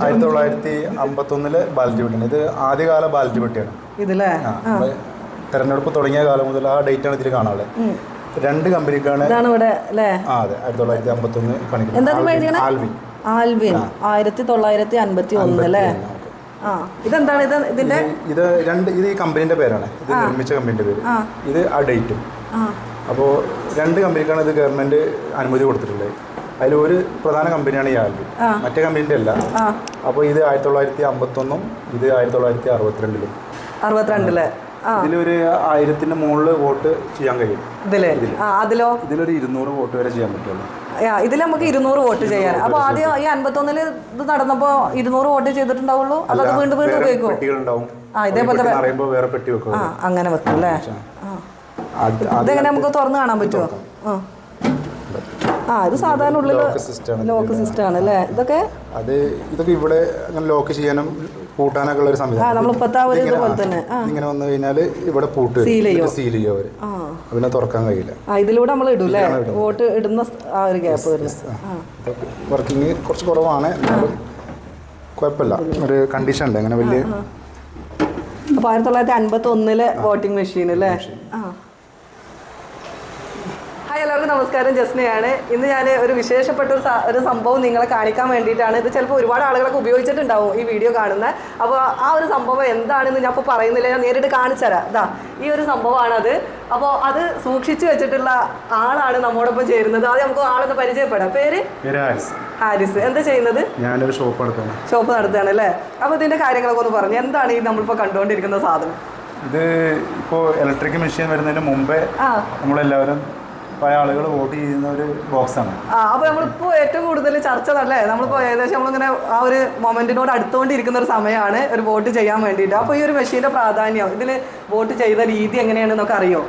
ആയിരത്തി തൊള്ളായിരത്തി അമ്പത്തൊന്നിലെ ബാലറ്റ് പെട്ടിയാണ് ഇത് ആദ്യകാല ബാലറ്റ് പെട്ടിയാണ് ഇതില്ലേ ആ, തെരഞ്ഞെടുപ്പ് തുടങ്ങിയ കാലം മുതൽ ആ ഡേറ്റ് ആണ് ഇതിൽ കാണാനുള്ളത് രണ്ട് കമ്പനിക്കാണ് ഇതാണ് ഇവിടെ അല്ലേ അതെ ആയിരത്തി തൊള്ളായിരത്തി അമ്പത്തൊന്ന് എന്താ ആൽവിൻ. ആൽവിൻ. ആയിരത്തി തൊള്ളായിരത്തി അൻപത്തി ഒന്ന് അല്ലേ ഇതെന്താണ് ഇത് ഇതിന്റെ? ഇത് രണ്ട് ഇത് ഈ കമ്പനിന്റെ പേരാണ്. ഇത് നിർമ്മിച്ച കമ്പനിന്റെ പേര്. ഇത് ആ ഡേറ്റും. ആ. അപ്പോൾ രണ്ട് കമ്പനിക്കാണ് ഇത് ഗവൺമെന്റ് അനുമതി കൊടുത്തിട്ടുള്ളത്. അതിൽ ഒരു പ്രധാന കമ്പനിയാണ് ഈ ആൽബി മറ്റേ കമ്പനിന്റെ അല്ല. അപ്പോൾ ഇത് ആയിരത്തി തൊള്ളായിരത്തി അമ്പത്തൊന്നും ഇത് ആയിരത്തി തൊള്ളായിരത്തി അറുപത്തിരണ്ടിലും അറുപത്തിരണ്ടിൽ ഇതിലൊരു ആയിരത്തിന്റെ മുകളിൽ വോട്ട് ചെയ്യാൻ കഴിയും. അതിലോ? ഇതിലൊരു ഇരുന്നൂറ് വോട്ട് വരെ ചെയ്യാൻ പറ്റുള്ളൂ. ഇതിൽ നമുക്ക് ഇരുന്നൂറ് വോട്ട് ചെയ്യാൻ. അപ്പൊ ആദ്യം ഈ അൻപത്തൊന്നിൽ ഇത് നടന്നപ്പോ ഇരുന്നൂറ് വോട്ട് ചെയ്തിട്ടുണ്ടാവുള്ളൂ? അത് വീണ്ടും വീണ്ടും വേറെ ഉപയോഗിക്കും ആ, ഇതേപോലെ അറിയുമ്പോൾ വേറെ പെട്ടി വെക്കും. അങ്ങനെ വെക്കും അല്ലേ? ഇതെങ്ങനെ നമുക്ക് തുറന്ന് കാണാൻ പറ്റുമോ ആ ഇത് സാധാരണ ഉള്ളിൽ ലോക്ക് സിസ്റ്റം ആണ്. അല്ലേ ഇതൊക്കെ? അത് ഇതൊക്കെ ഇവിടെ അങ്ങനെ ലോക്ക് ചെയ്യാനും പൂട്ടാനൊക്കെ ഉള്ള ഒരു സംവിധാനം നമ്മൾ ഇപ്പത്തെ ഒരു ഇതുപോലെ തന്നെ. ഇങ്ങനെ വന്നു കഴിഞ്ഞാൽ ഇവിടെ പൂട്ട് സീൽ ചെയ്യോ? അവർ. പിന്നെ തുറക്കാൻ കഴിയില്ല. ഇതിലൂടെ നമ്മൾ ഇടും അല്ലേ? വോട്ട് ഇടുന്ന ആ ഒരു ഗ്യാപ്പ് ആ. വർക്കിംഗ് കുറച്ച് കുറവാണ്. എന്നാലും കുഴപ്പമില്ല. ഒരു കണ്ടീഷൻ ഉണ്ട്. അങ്ങനെ വലിയ അപ്പൊ ആയിരത്തി തൊള്ളായിരത്തി അൻപത്തി ഒന്നിലെ വോട്ടിംഗ് മെഷീൻ അല്ലേ? ആ. എല്ലാവർക്കും നമസ്കാരം. ജസ്നയാണ്. ഇന്ന് ഞാൻ ഒരു വിശേഷപ്പെട്ട ഒരു ഒരു സംഭവം നിങ്ങളെ കാണിക്കാൻ വേണ്ടിയിട്ടാണ്. ഇത് ചിലപ്പോൾ ഒരുപാട് ആളുകളൊക്കെ ഉപയോഗിച്ചിട്ടുണ്ടാവും ഈ വീഡിയോ കാണുന്നത് അപ്പോൾ ആ ഒരു സംഭവം എന്താണെന്ന് ഞാൻ ഇപ്പോൾ പറയുന്നില്ല. ഞാൻ നേരിട്ട് കാണിച്ചു തരാം. ഇതാ ഈ ഒരു സംഭവമാണത്. അപ്പോൾ അത് സൂക്ഷിച്ചു വെച്ചിട്ടുള്ള ആളാണ് നമ്മോടൊപ്പം ചേരുന്നത്. ആദ്യം നമുക്ക് ആളൊന്ന് പരിചയപ്പെടാം. പേര്? ഹാരിസ്. എന്താ ചെയ്യുന്നത്? ഞാനൊരു ഷോപ്പ് നടത്തുകയാണ് ഷോപ്പ് നടത്തുകയാണ് അല്ലേ? അപ്പോൾ ഇതിന്റെ കാര്യങ്ങളൊക്കെ ഒന്ന് പറഞ്ഞു. എന്താണ് ഈ നമ്മളിപ്പോൾ കണ്ടുകൊണ്ടിരിക്കുന്ന സാധനം? ഇത് ഇപ്പോൾ ഇലക്ട്രിക് മെഷീൻ വരുന്നതിന് മുമ്പേ നമ്മളെല്ലാവരും പല ആളുകൾ വോട്ട് ചെയ്യുന്ന ഒരു ബോക്സാണ്. ആ അപ്പൊ നമ്മളിപ്പോ ഏറ്റവും കൂടുതൽ ചർച്ച നല്ലേ നമ്മളിപ്പോ ഏകദേശം നമ്മളിങ്ങനെ ആ ഒരു മൊമെന്റിനോട് അടുത്തുകൊണ്ടിരിക്കുന്ന ഒരു സമയമാണ് ഒരു വോട്ട് ചെയ്യാൻ വേണ്ടിയിട്ട്. അപ്പൊ ഈ ഒരു മെഷീന്റെ പ്രാധാന്യം ഇതിൽ വോട്ട് ചെയ്ത രീതി എങ്ങനെയാണെന്നൊക്കെ അറിയോ?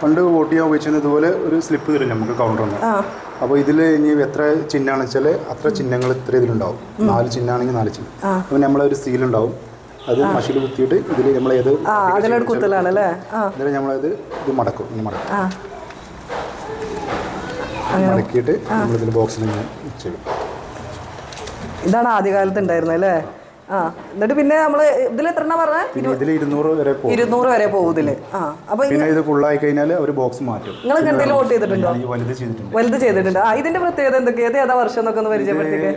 പണ്ട് വോട്ട് ചെയ്യാൻ ഉപയോഗിച്ചിരുന്നത് ഇതുപോലെ ഒരു സ്ലിപ്പ് തരും നമുക്ക് കൗണ്ടറിന് അപ്പോൾ ഇതിൽ ഇനി എത്ര ചിഹ്നമാണെന്ന് വെച്ചാൽ അത്ര ചിഹ്നങ്ങൾ ഇത്ര ഇതിലുണ്ടാവും. നാല് ചിഹ്നമാണെങ്കിൽ നാല് ചിഹ്നം. അപ്പോൾ നമ്മളൊരു സീലുണ്ടാവും അത് മഷിൽ കുത്തിയിട്ട് ഇതിൽ നമ്മളേത് ഏത് ആ അതിലോട് കുത്തലാണ് അല്ലേ എന്നിട്ട് നമ്മളത് ഇത് മടക്കും മടക്കും. മടക്കിയിട്ട് നമ്മളിതിൽ ബോക്സിൽ ചെയ്യും ഇതാണ് ആദ്യകാലത്ത് ഉണ്ടായിരുന്നത് അല്ലേ? ആ. എന്നിട്ട് പിന്നെ നമ്മൾ ഇതിൽ എത്ര എണ്ണ പറഞ്ഞ? പിന്നെ ഇതിൽ ഇരുന്നൂറ് വരെ ഇരുന്നൂറ് വരെ പോകും ഇതിൽ. ആ. അപ്പൊ പിന്നെ ഇത് ഫുള്ളായി കഴിഞ്ഞാൽ അവർ ബോക്സ് മാറ്റും. നിങ്ങൾ എന്തെങ്കിലും വോട്ട് ചെയ്തിട്ടുണ്ടോ? വലുത് ചെയ്തിട്ടുണ്ട്. വലുത് ചെയ്തിട്ടുണ്ട്. ആ ഇതിന്റെ പ്രത്യേകത എന്തൊക്കെയാണ് ഏതാ വർഷം എന്നൊക്കെ ഒന്ന് പരിചയപ്പെടുത്തിയിട്ട്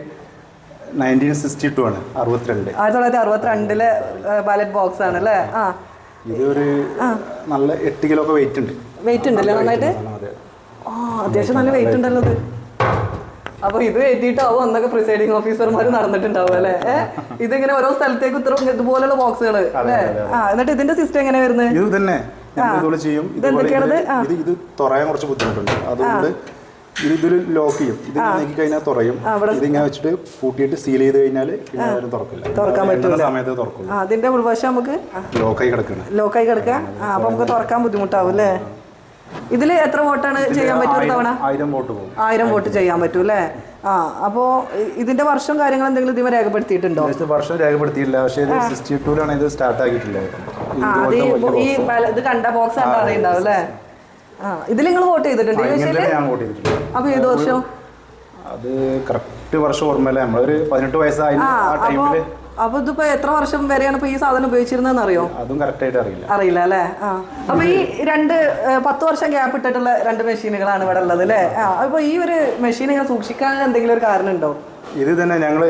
നയന്റീൻ സിക്സ്റ്റി ടു ആണ്. അറുപത്തിരണ്ട്. ആയിരത്തി തൊള്ളായിരത്തി അറുപത്തിരണ്ടിലെ ബാലറ്റ് ബോക്സ് ആണ് അല്ലേ? ആ. ഇത് ഒരു നല്ല എട്ട് കിലോ ഒക്കെ വെയിറ്റ് ഉണ്ട്. വെയിറ്റ് ഉണ്ടല്ലേ? നന്നായിട്ട്? ആ അത്യാവശ്യം നല്ല വെയിറ്റ് ഉണ്ടല്ലോ ഇത് അപ്പൊ ഇത് എത്തിയിട്ടാവും അന്നൊക്കെ പ്രിസൈഡിങ് ഓഫീസർമാർ നടന്നിട്ടുണ്ടാവും അല്ലെ? ഇത് ഇതിങ്ങനെ ഓരോ സ്ഥലത്തേക്ക് ഇത്ര ഇതുപോലുള്ള ബോക്സുകൾ അല്ലേ? ആ എന്നിട്ട് ഇതിന്റെ സിസ്റ്റം എങ്ങനെ വരുന്നത് ഇത് തന്നെ ഇതുപോലെ ചെയ്യും. ഇത് ഇത് തുറയാൻ കുറച്ച് ബുദ്ധിമുട്ടുണ്ട്. അതുകൊണ്ട് ഇത് ഇതിൽ ലോക്ക് ചെയ്യും. ഇത് നീക്കി കഴിഞ്ഞാൽ തുറയും. ഇതിങ്ങനെ വെച്ചിട്ട് പൂട്ടിയിട്ട് സീൽ ചെയ്ത് കഴിഞ്ഞാൽ പിന്നെ തുറക്കില്ല. തുറക്കാൻ പറ്റുന്ന സമയത്ത് തുറക്കും അതിന്റെ ഉൾവശം നമുക്ക് ലോക്കായി കിടക്കണം. ലോക്കായി കിടക്കാം? അപ്പൊ നമുക്ക് തുറക്കാൻ ബുദ്ധിമുട്ടാവും അല്ലേ? ഇതിൽ എത്ര വോട്ടാണ് ചെയ്യാൻ പറ്റും ഒരു തവണ? ആയിരം വോട്ട് പോകും. ആയിരം വോട്ട് ചെയ്യാൻ പറ്റും അല്ലേ? ആ അപ്പോ ഇതിന്റെ വർഷം കാര്യങ്ങൾ എന്തെങ്കിലും ഇതിമ രേഖപ്പെടുത്തിയിട്ടുണ്ടോ? വർഷം രേഖപ്പെടുത്തിയില്ല പക്ഷേ ഇത് സിക്സ്റ്റി ടൂലാണ് ഇത് സ്റ്റാർട്ട് ആക്കിയിട്ടില്ല ആ അത് ഈ- ഈ ബാല- ഇത് കണ്ട ബോക്സ് കണ്ടാ അറിയുണ്ടാവും അല്ലേ? ആ ഇതിൽ നിങ്ങൾ വോട്ട് ചെയ്തിട്ടുണ്ട്. ഈ ഇങ്ങനെ വിഷയത്തിൽ ഞാൻ വോട്ട് ചെയ്തിട്ടുള്ളത് അപ്പൊ ഏത് വർഷം? അത് കറക്റ്റ് വർഷം ഓർമ്മയില്ല. നമ്മളൊരു പതിനെട്ട് വയസ്സായി ആ അപ്പൊ ടൈമിൽ അപ്പൊ ഇതിപ്പോ എത്ര വർഷം വരെയാണ് ഇപ്പൊ ഈ സാധനം ഉപയോഗിച്ചിരുന്നതെന്ന് അറിയോ? അതും കറക്റ്റായിട്ട് അറിയില്ല. അറിയില്ല അല്ലേ? ആ. അപ്പൊ ഈ രണ്ട് ഏ, പത്ത് വർഷം ഗ്യാപ്പ് ഇട്ടിട്ടുള്ള രണ്ട് മെഷീനുകളാണ് ഇവിടെ ഉള്ളത് അല്ലേ? ആ അപ്പൊ ഈ ഒരു മെഷീൻ ഇങ്ങനെ സൂക്ഷിക്കാൻ എന്തെങ്കിലും ഒരു കാരണം ഉണ്ടോ? ഇത് തന്നെ ഞങ്ങൾ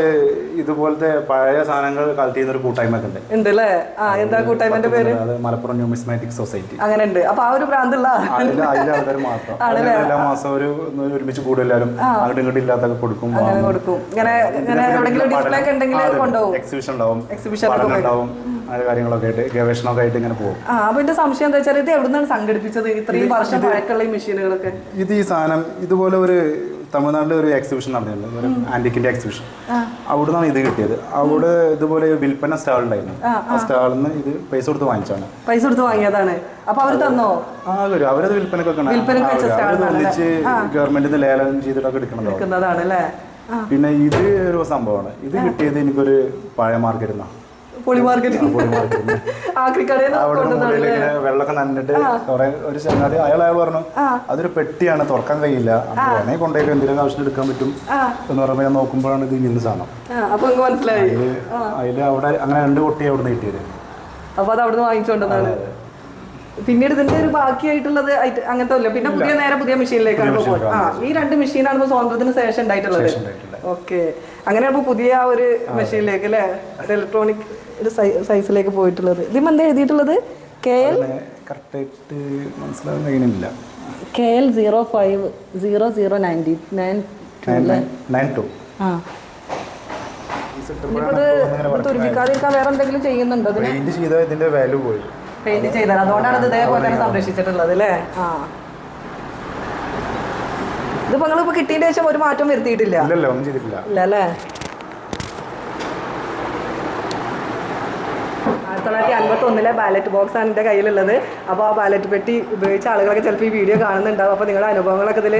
ഇതുപോലത്തെ പഴയ സാധനങ്ങൾ കളക്ട് ചെയ്യുന്ന ഒരു കൂട്ടായ്മ ഉണ്ട്. ഉണ്ട് അല്ലേ ആ എന്താ കൂട്ടായ്മന്റെ പേര്? അത് മലപ്പുറം ന്യൂമിസ്മാറ്റിക് സൊസൈറ്റി. അങ്ങനെ ഉണ്ട് അപ്പൊ ആ ഒരു ഭ്രാന്തുള്ള അതിൽ അതിലെ ആൾക്കാർ മാത്രം. എല്ലാ മാസം ഒരു ഒരുമിച്ച് കൂടും എല്ലാവരും. അങ്ങോട്ടും ഇങ്ങോട്ടും ഇല്ലാത്തൊക്കെ കൊടുക്കും കൊടുക്കും. ഇങ്ങനെ എവിടെയെങ്കിലും ഡിസ്പ്ലേ ഒക്കെ ഉണ്ടെങ്കിൽ കൊണ്ടുപോകും. എക്സിബിഷൻ ഉണ്ടാവും. എക്സിബിഷൻ ഉണ്ടാവും. അങ്ങനെ കാര്യങ്ങളൊക്കെ ആയിട്ട് ഗവേഷണമൊക്കെ ആയിട്ട് ഇങ്ങനെ പോകും. ആ അപ്പൊ എന്റെ സംശയം എന്താ വെച്ചാൽ ഇത് എവിടുന്നാണ് സംഘടിപ്പിച്ചത്? ഇത്രയും വർഷം പഴക്കമുള്ള ഈ മെഷീനുകളൊക്കെ. ഇത് ഈ സാധനം ഇതുപോലെ ഒരു തമിഴ്നാട്ടിൽ ഒരു എക്സിബിഷൻ ഒരു ആന്റിക്കിന്റെ എക്സിബിഷൻ അവിടെ നിന്നാണ് ഇത് കിട്ടിയത്. അവിടെ ഇതുപോലെ വിൽപ്പന സ്റ്റാൾ ഉണ്ടായിരുന്നു. ആ സ്റ്റാളിൽ നിന്ന് ഇത് പൈസ കൊടുത്ത് വാങ്ങിച്ചാണ് പൈസ കൊടുത്ത് വാങ്ങിയതാണ്. അപ്പൊ അവർ തന്നോ? ആ വരും അവരത് വിൽപ്പനക്കൊക്കെ ഒന്നിച്ച് ഗവൺമെന്റിന്റെ ലേലം ചെയ്തിട്ടൊക്കെ എടുക്കണതാണ് പിന്നെ ഇത് ഒരു സംഭവമാണ്. ഇത് കിട്ടിയത് എനിക്കൊരു പഴയ മാർക്കറ്റ് നിന്നാണ് പൊളി മാർക്കറ്റ് അവിടെ വെള്ളമൊക്കെ നന്നിട്ട് കുറെ ഒരു ചങ്ങാതി അയാൾ അയാൾ പറഞ്ഞു അതൊരു പെട്ടിയാണ് തുറക്കാൻ കഴിയില്ല. വേണമെങ്കിൽ കൊണ്ടുപോയി എന്തെങ്കിലും ആവശ്യം എടുക്കാൻ പറ്റും. എന്ന് പറയുമ്പോൾ ഞാൻ നോക്കുമ്പോഴാണ് ഇത് ഇന്ന് സാധനം. അതിൽ അതിൽ അവിടെ അങ്ങനെ രണ്ട് കുട്ടിയെ അവിടെ നിന്ന് കിട്ടിയത്. അപ്പൊ അത് അവിടുന്ന് വാങ്ങിച്ചുകൊണ്ടെന്നാണ് പിന്നീട് ഇതിന്റെ ഒരു ബാക്കിയായിട്ടുള്ളത് അങ്ങനത്തെ അല്ല പിന്നെ പുതിയ നേരെ പുതിയ മെഷീനിലേക്കാണ് പോകുന്നത് ആ ഈ രണ്ട് മെഷീനാണ് ഇപ്പൊ സ്വാതന്ത്ര്യത്തിന് ശേഷം ഉണ്ടായിട്ടുള്ളത്. ഓക്കെ. അങ്ങനെയാണ് ഇപ്പൊ പുതിയ ഒരു മെഷീനിലേക്ക് അല്ലെ? ഒരു ഇലക്ട്രോണിക് ഒരു സൈസിലേക്ക് പോയിട്ടുള്ളത്. ഇതിന് എന്താ എഴുതിയിട്ടുള്ളത്? കെ എൽ കറക്റ്റായിട്ട് മനസ്സിലാവാൻ കഴിയുന്നില്ല. K L zero five zero zero ninety nine nine two ആ. വേറെ എന്തെങ്കിലും ചെയ്യുന്നുണ്ടോ ഇതിന്? ചെയ്താൽ ചെയ്ത ഇതിന്റെ വാല്യൂ പോയി. പെയിന്റ് ചെയ്താൽ. അതുകൊണ്ടാണ് ഇത് ഇതേപോലെ തന്നെ സംരക്ഷിച്ചിട്ടുള്ളത് അല്ലേ? ആ. ഇതിപ്പോ നിങ്ങൾ ഇപ്പൊ കിട്ടിയതിന് ശേഷം ഒരു മാറ്റം വരുത്തിയിട്ടില്ല? ഒന്നും ചെയ്തിട്ടില്ല. ഇല്ല അല്ലേ? ആയിരത്തി തൊള്ളായിരത്തി അൻപത്തി ഒന്നിലെ ബാലറ്റ് ബോക്സ് ആണ് എന്റെ കയ്യിലുള്ളത്. അപ്പോൾ ആ ബാലറ്റ് പെട്ടി ഉപയോഗിച്ച ആളുകളൊക്കെ ചിലപ്പോൾ ഈ വീഡിയോ കാണുന്നുണ്ടാവും. അപ്പോൾ നിങ്ങളുടെ അനുഭവങ്ങളൊക്കെ ഇതിൽ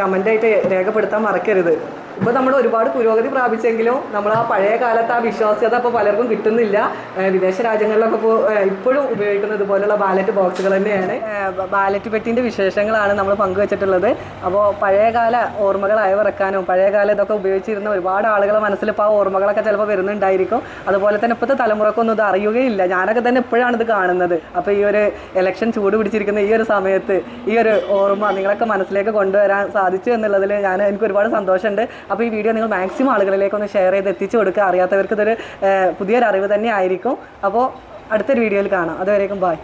കമന്റ് ആയിട്ട് രേഖപ്പെടുത്താൻ മറക്കരുത്. ഇപ്പോൾ നമ്മൾ ഒരുപാട് പുരോഗതി പ്രാപിച്ചെങ്കിലും നമ്മൾ ആ പഴയ കാലത്ത് ആ വിശ്വാസ്യത ഇപ്പോൾ പലർക്കും കിട്ടുന്നില്ല. വിദേശ രാജ്യങ്ങളിലൊക്കെ ഇപ്പോൾ ഇപ്പോഴും ഉപയോഗിക്കുന്നത് ഇതുപോലുള്ള ബാലറ്റ് ബോക്സുകൾ തന്നെയാണ്. ബാലറ്റ് പെട്ടിന്റെ വിശേഷങ്ങളാണ് നമ്മൾ പങ്കുവച്ചിട്ടുള്ളത്. അപ്പോൾ പഴയകാല ഓർമ്മകൾ അയവിറക്കാനും പഴയകാലം ഇതൊക്കെ ഉപയോഗിച്ചിരുന്ന ഒരുപാട് ആളുകളെ മനസ്സിൽ ഇപ്പോൾ ആ ഓർമ്മകളൊക്കെ ചിലപ്പോൾ വരുന്നുണ്ടായിരിക്കും. അതുപോലെ തന്നെ ഇപ്പോഴത്തെ തലമുറക്കൊന്നും ഇത് അറിയുകയില്ല. ഞാനൊക്കെ തന്നെ ഇപ്പോഴാണ് ഇത് കാണുന്നത്. അപ്പോൾ ഈ ഒരു ഇലക്ഷൻ ചൂട് പിടിച്ചിരിക്കുന്ന ഈ ഒരു സമയത്ത് ഈ ഒരു ഓർമ്മ നിങ്ങളൊക്കെ മനസ്സിലേക്ക് കൊണ്ടുവരാൻ സാധിച്ചു എന്നുള്ളതിൽ ഞാൻ എനിക്ക് ഒരുപാട് സന്തോഷമുണ്ട്. അപ്പോൾ ഈ വീഡിയോ നിങ്ങൾ മാക്സിമം ആളുകളിലേക്ക് ഒന്ന് ഷെയർ ചെയ്ത് എത്തിച്ചു കൊടുക്കുക. അറിയാത്തവർക്ക് ഇതൊരു പുതിയൊരു അറിവ് തന്നെ ആയിരിക്കും. അപ്പോൾ അടുത്തൊരു വീഡിയോയിൽ കാണാം. അതുവരേക്കും ബായ്